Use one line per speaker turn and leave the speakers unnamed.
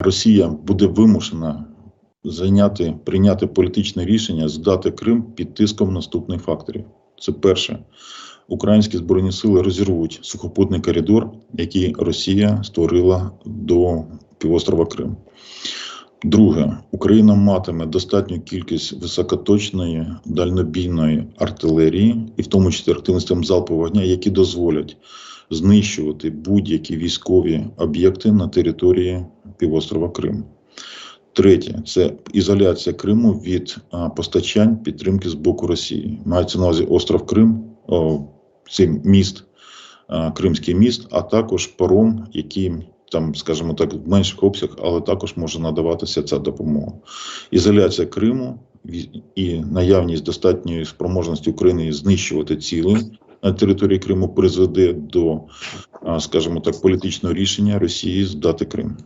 Росія буде вимушена зайняти, прийняти політичне рішення здати Крим під тиском наступних факторів. Це перше. Українські збройні сили розірвуть сухопутний коридор, який Росія створила до півострова Крим. Друге, Україна матиме достатню кількість високоточної дальнобійної артилерії, і в тому числі активностям залпового вогня, які дозволять знищувати будь-які військові об'єкти на території півострова Крим. Третє це ізоляція Криму від постачань підтримки з боку Росії. Мається на увазі остров Крим, о, це міст, Кримський міст, а також паром, який там, скажімо так, в менших обсягах, але також може надаватися ця допомога. Ізоляція Криму і наявність достатньої спроможності України знищувати цілі на території Криму призведе до, скажімо так, політичного рішення Росії здати Крим.